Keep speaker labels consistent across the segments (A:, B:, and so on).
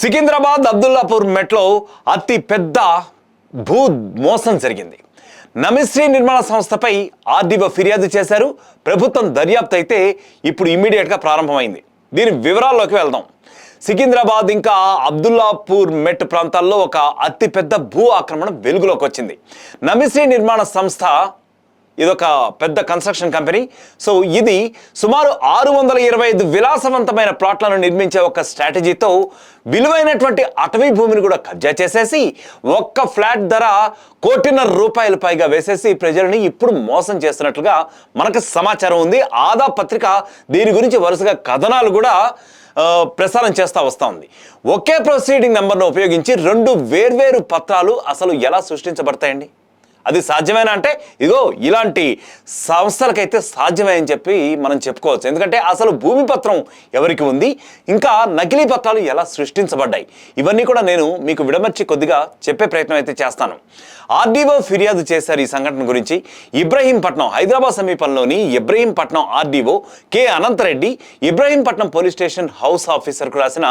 A: సికింద్రాబాద్ అబ్దుల్లాపూర్ మెట్లో అతి పెద్ద భూ మోసం జరిగింది. నమిశ్రీ నిర్మాణ సంస్థపై ఆర్డీఓ ఫిర్యాదు చేశారు. ప్రభుత్వం దర్యాప్తు అయితే ఇప్పుడు ఇమ్మీడియట్గా ప్రారంభమైంది. దీని వివరాల్లోకి వెళ్దాం. సికింద్రాబాద్ ఇంకా అబ్దుల్లాపూర్ మెట్ ప్రాంతాల్లో ఒక అతిపెద్ద భూ ఆక్రమణ వెలుగులోకి వచ్చింది. నమిశ్రీ నిర్మాణ సంస్థ ఇదొక పెద్ద కన్స్ట్రక్షన్ కంపెనీ. సో ఇది సుమారు ఆరు వందల ఇరవై ఐదు విలాసవంతమైన ప్లాట్లను నిర్మించే ఒక స్ట్రాటజీతో విలువైనటువంటి అటవీ భూమిని కూడా కబ్జా చేసేసి ఒక్క ఫ్లాట్ ధర కోటిన్నర రూపాయలు పైగా వేసేసి ప్రజలని ఇప్పుడు మోసం చేస్తున్నట్లుగా మనకు సమాచారం ఉంది. ఆదా పత్రిక దీని గురించి వరుసగా కథనాలు కూడా ప్రసారం చేస్తూ వస్తూ ఉంది. ఒకే ప్రొసీడింగ్ నెంబర్ను ఉపయోగించి రెండు వేర్వేరు పత్రాలు అసలు ఎలా సృష్టించబడతాయండి? అది సాధ్యమేనా అంటే ఇగో ఇలాంటి సంస్థలకైతే సాధ్యమే అని చెప్పి మనం చెప్పుకోవచ్చు. ఎందుకంటే అసలు భూమి పత్రం ఎవరికి ఉంది? ఇంకా నకిలీ పత్రాలు ఎలా సృష్టించబడ్డాయి? ఇవన్నీ కూడా నేను మీకు విడమర్చి కొద్దిగా చెప్పే ప్రయత్నం అయితే చేస్తాను. ఆర్డీఓ ఫిర్యాదు చేశారు ఈ సంఘటన గురించి. ఇబ్రహీంపట్నం హైదరాబాద్ సమీపంలోని Ibrahimpatnam RDO K Anantha Reddy Ibrahimpatnam police station house ఆఫీసర్కు రాసిన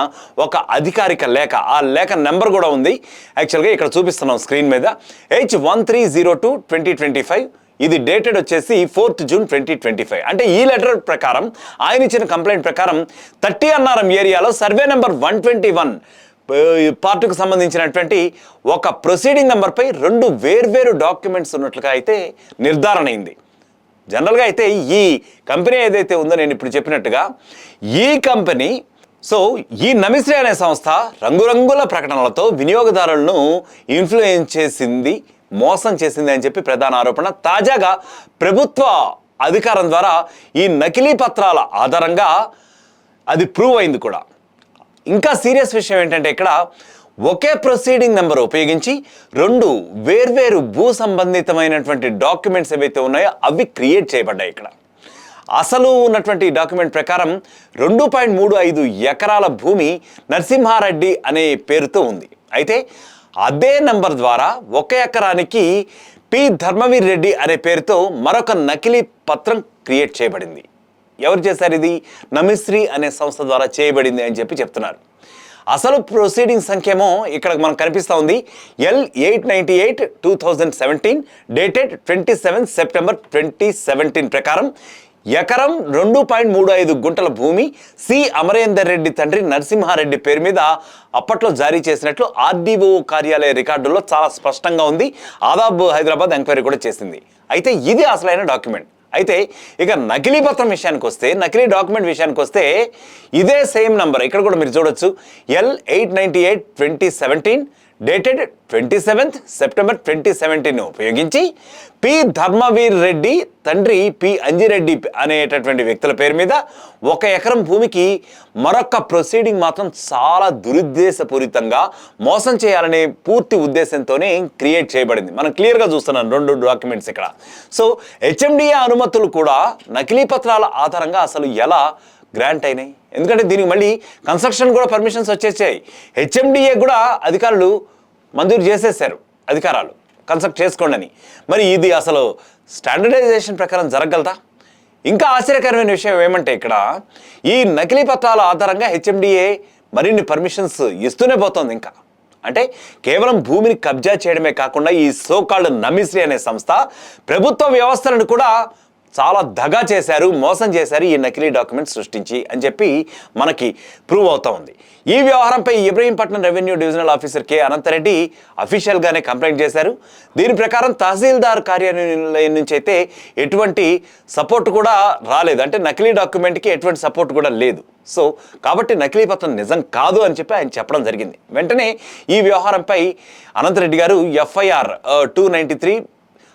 A: ఒక అధికారిక లేఖ. ఆ లేఖ నెంబర్ కూడా ఉంది. యాక్చువల్గా ఇక్కడ చూపిస్తున్నాం స్క్రీన్ మీద. H one three zero two twenty twenty five. ఇది డేటెడ్ వచ్చేసి fourth June twenty twenty five. అంటే ఈ లెటర్ ప్రకారం ఆయన ఇచ్చిన కంప్లైంట్ ప్రకారం థర్టీ అన్నారం ఏరియాలో survey number one twenty one పార్ట్కు సంబంధించినటువంటి ఒక ప్రొసీడింగ్ నెంబర్పై రెండు వేర్వేరు డాక్యుమెంట్స్ ఉన్నట్లుగా అయితే నిర్ధారణ అయింది. జనరల్గా అయితే ఈ కంపెనీ ఏదైతే ఉందో నేను ఇప్పుడు చెప్పినట్టుగా ఈ కంపెనీ సో ఈ నమిశ్రీ అనే సంస్థ రంగురంగుల ప్రకటనలతో వినియోగదారులను ఇన్ఫ్లుయెన్స్ చేసింది మోసం చేసింది అని చెప్పి ప్రధాన ఆరోపణ. తాజాగా ప్రభుత్వ అధికారం ద్వారా ఈ నకిలీ పత్రాల ఆధారంగా అది ప్రూవ్ అయింది కూడా. ఇంకా సీరియస్ విషయం ఏంటంటే ఇక్కడ ఒకే ప్రొసీడింగ్ నెంబర్ ఉపయోగించి రెండు వేర్వేరు భూ సంబంధితమైనటువంటి డాక్యుమెంట్స్ ఏవైతే ఉన్నాయో అవి క్రియేట్ చేయబడ్డాయి ఇక్కడ. అసలు ఉన్నటువంటి డాక్యుమెంట్ ప్రకారం రెండు పాయింట్ మూడు ఐదు ఎకరాల భూమి నరసింహారెడ్డి అనే పేరుతో ఉంది. అయితే అదే నంబర్ ద్వారా ఒక ఎకరానికి పి ధర్మవీర్ రెడ్డి అనే పేరుతో మరొక నకిలీ పత్రం క్రియేట్ చేయబడింది. ఎవరు చేశారు ఇది? నమిశ్రీ అనే సంస్థ ద్వారా చేయబడింది అని చెప్పి చెప్తున్నారు. అసలు ప్రొసీడింగ్ సంఖ్యేమో ఇక్కడ మనకు కనిపిస్తూ ఉంది. L eight ninety eight two thousand seventeen dated twenty seven September twenty seventeen ప్రకారం ఎకరం రెండు పాయింట్ మూడు ఐదు గుంటల భూమి సి అమరేందర్ రెడ్డి తండ్రి నరసింహారెడ్డి పేరు మీద అప్పట్లో జారీ చేసినట్లు ఆర్డీఓ కార్యాలయ రికార్డుల్లో చాలా స్పష్టంగా ఉంది. ఆదాబ్ హైదరాబాద్ ఎంక్వైరీ కూడా చేసింది. అయితే ఇది అసలైన డాక్యుమెంట్. అయితే ఇక నకిలీ పత్రం విషయానికి వస్తే నకిలీ డాక్యుమెంట్ విషయానికి వస్తే ఇదే సేమ్ నంబర్. ఇక్కడ కూడా మీరు చూడొచ్చు. L eight ninety eight twenty seventeen dated twenty seventh September twenty seventeen ఉపయోగించి పి ధర్మవీర్ రెడ్డి తండ్రి పి అంజిరెడ్డి అనేటటువంటి వ్యక్తుల పేరు మీద ఒక ఎకరం భూమికి మరొక ప్రొసీడింగ్ మాత్రం చాలా దురుద్దేశపూరితంగా మోసం చేయాలనే పూర్తి ఉద్దేశంతోనే క్రియేట్ చేయబడింది. మనం క్లియర్గా చూస్తున్నాం రెండు డాక్యుమెంట్స్ ఇక్కడ. సో హెచ్ఎండిఏ అనుమతులు కూడా నకిలీ పత్రాల ఆధారంగా అసలు ఎలా గ్రాంట్ అయినాయి? ఎందుకంటే దీనికి మళ్ళీ కన్స్ట్రక్షన్ కూడా పర్మిషన్స్ వచ్చేసాయి. హెచ్ఎండిఏ కూడా అధికారులు మంజూరు చేసేసారు అధికారాలు. కన్స్ట్రక్ట్ చేసుకోండి అని. మరి ఇది అసలు స్టాండర్డైజేషన్ ప్రకారం జరగగలదా? ఇంకా ఆశ్చర్యకరమైన విషయం ఏమంటే ఇక్కడ ఈ నకిలీ పత్రాల ఆధారంగా హెచ్ఎండిఏ మరిన్ని పర్మిషన్స్ ఇస్తూనే పోతుంది ఇంకా. అంటే కేవలం భూమిని కబ్జా చేయడమే కాకుండా ఈ సోకాళ్ళు నమిశ్రీ అనే సంస్థ ప్రభుత్వ వ్యవస్థలను కూడా చాలా దగా చేశారు మోసం చేశారు ఈ నకిలీ డాక్యుమెంట్స్ సృష్టించి అని చెప్పి మనకి ప్రూవ్ అవుతా ఉంది. ఈ వ్యవహారంపై Ibrahimpatnam revenue divisional officer K. Anantha Reddy అఫీషియల్గానే complaint చేశారు. దీని ప్రకారం తహసీల్దార్ కార్యాలయం నుంచి అయితే ఎటువంటి సపోర్ట్ కూడా రాలేదు. అంటే నకిలీ డాక్యుమెంట్కి ఎటువంటి సపోర్ట్ కూడా లేదు. సో కాబట్టి నకిలీ పత్రం నిజం కాదు అని చెప్పి ఆయన చెప్పడం జరిగింది. వెంటనే ఈ వ్యవహారంపై Anantha Reddy garu FIR two ninety three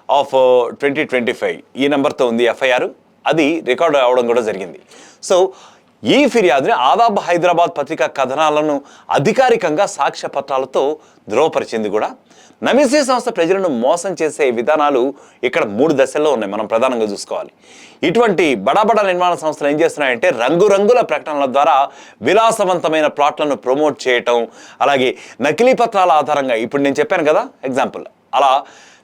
A: of twenty twenty five. ఈ నెంబర్తో ఉంది ఎఫ్ఐఆర్. అది రికార్డు అవడం కూడా జరిగింది. సో ఈ ఫిర్యాదుని ఆదాబ్ హైదరాబాద్ పత్రికా కథనాలను అధికారికంగా సాక్ష్య పత్రాలతో ధృవపరిచింది కూడా. నమిసీ సంస్థ ప్రజలను మోసం చేసే విధానాలు ఇక్కడ మూడు దశల్లో ఉన్నాయి. మనం ప్రధానంగా చూసుకోవాలి. ఇటువంటి బడాబడా నిర్మాణ సంస్థలు ఏం చేస్తున్నాయంటే రంగురంగుల ప్రకటనల ద్వారా విలాసవంతమైన ప్లాట్లను ప్రమోట్ చేయటం అలాగే నకిలీ పత్రాల ఆధారంగా ఇప్పుడు నేను చెప్పాను కదా ఎగ్జాంపుల్. అలా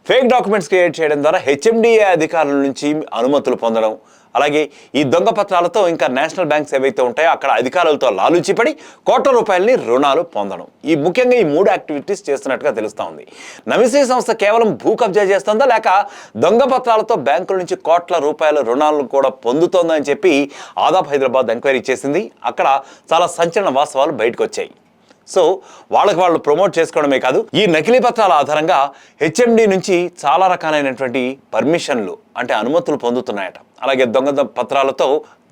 A: ఫేక్ డాక్యుమెంట్స్ క్రియేట్ చేయడం ద్వారా హెచ్ఎండిఏ అధికారుల నుంచి అనుమతులు పొందడం. అలాగే ఈ దొంగ పత్రాలతో ఇంకా నేషనల్ బ్యాంక్స్ ఏవైతే ఉంటాయో అక్కడ అధికారులతో లాలుచిపడి కోట్ల రూపాయలని రుణాలు పొందడం. ఈ ముఖ్యంగా ఈ మూడు యాక్టివిటీస్ చేస్తున్నట్టుగా తెలుస్తూ ఉంది. నమిసీ సంస్థ కేవలం భూ కబ్జా చేస్తుందా? లేక దొంగ పత్రాలతో బ్యాంకుల నుంచి కోట్ల రూపాయల రుణాలను కూడా పొందుతోందని చెప్పి ఆదాబ్ హైదరాబాద్ ఎంక్వైరీ చేసింది. అక్కడ చాలా సంచలన వాస్తవాలు బయటకు వచ్చాయి. సో వాళ్ళకి వాళ్ళు ప్రమోట్ చేసుకోవడమే కాదు ఈ నకిలీ పత్రాల ఆధారంగా హెచ్ఎండి నుంచి చాలా రకాలైనటువంటి పర్మిషన్లు అంటే అనుమతులు పొందుతున్నాయట. అలాగే దొంగ పత్రాలతో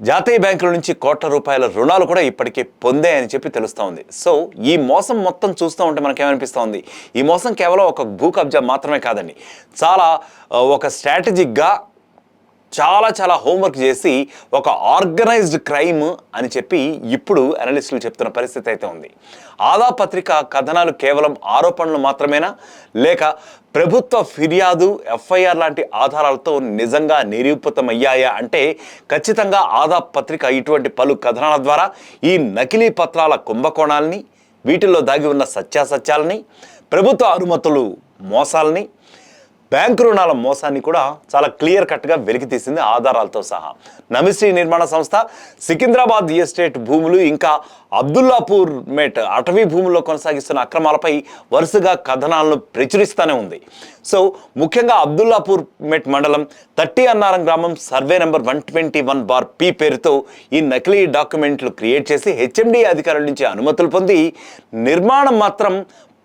A: జాతీయ బ్యాంకుల నుంచి కోట్ల రూపాయల రుణాలు కూడా ఇప్పటికే పొందాయని చెప్పి తెలుస్తూ ఉంది. సో ఈ మోసం మొత్తం చూస్తూ ఉంటే మనకేమనిపిస్తోంది ఈ మోసం కేవలం ఒక భూ కబ్జా మాత్రమే కాదండి. చాలా ఒక స్ట్రాటజిక్గా చాలా చాలా హోంవర్క్ చేసి ఒక ఆర్గనైజ్డ్ క్రైమ్ అని చెప్పి ఇప్పుడు అనలిస్టులు చెప్తున్న పరిస్థితి అయితే ఉంది. ఆదా పత్రిక కథనాలు కేవలం ఆరోపణలు మాత్రమేనా? లేక ప్రభుత్వ ఫిర్యాదు ఎఫ్ఐఆర్ లాంటి ఆధారాలతో నిజంగా నిరూపితమయ్యాయా? అంటే ఖచ్చితంగా ఆదా పత్రిక ఇటువంటి పలు కథనాల ద్వారా ఈ నకిలీ పత్రాల కుంభకోణాలని వీటిల్లో దాగి ఉన్న సత్యాసత్యాలని ప్రభుత్వ అనుమతులు మోసాలని బ్యాంకు రుణాల మోసాన్ని కూడా చాలా క్లియర్ కట్గా వెలికి తీసింది ఆధారాలతో సహా. నమిశ్రీ నిర్మాణ సంస్థ సికింద్రాబాద్ ఎస్టేట్ భూములు ఇంకా అబ్దుల్లాపూర్ మేట్ అటవీ భూముల్లో కొనసాగిస్తున్న అక్రమాలపై వరుసగా కథనాలను ప్రచురిస్తూనే ఉంది. సో ముఖ్యంగా అబ్దుల్లాపూర్ మెట్ మండలం థర్టీ అన్నారం గ్రామం survey number one twenty one bar P పేరుతో ఈ నకిలీ డాక్యుమెంట్లు క్రియేట్ చేసి హెచ్ఎండి అధికారుల నుంచి అనుమతులు పొంది నిర్మాణం మాత్రం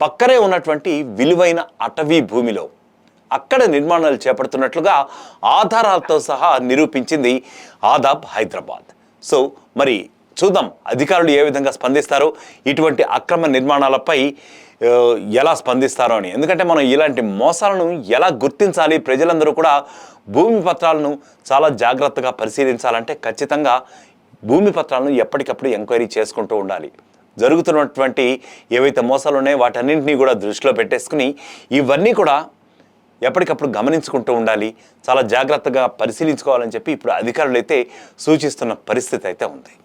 A: పక్కనే ఉన్నటువంటి విలువైన అటవీ భూమిలో. అక్కడ నిర్మాణాలు చేపడుతున్నట్లుగా ఆధారాలతో సహా నిరూపించింది ఆదాబ్ హైదరాబాద్. సో మరి చూద్దాం అధికారులు ఏ విధంగా స్పందిస్తారో ఇటువంటి అక్రమ నిర్మాణాలపై ఎలా స్పందిస్తారో అని. ఎందుకంటే మనం ఇలాంటి మోసాలను ఎలా గుర్తించాలి ప్రజలందరూ కూడా భూమి పత్రాలను చాలా జాగ్రత్తగా పరిశీలించాలంటే ఖచ్చితంగా భూమి పత్రాలను ఎప్పటికప్పుడు ఎంక్వైరీ చేసుకుంటూ ఉండాలి. జరుగుతున్నటువంటి ఏవైతే మోసాలు ఉన్నాయో వాటన్నింటినీ కూడా దృష్టిలో పెట్టేసుకుని ఇవన్నీ కూడా ఎప్పటికప్పుడు గమనించుకుంటూ ఉండాలి. చాలా జాగ్రత్తగా పరిశీలించుకోవాలని చెప్పి ఇప్పుడు అధికారులు అయితే సూచిస్తున్న పరిస్థితి అయితే ఉంది.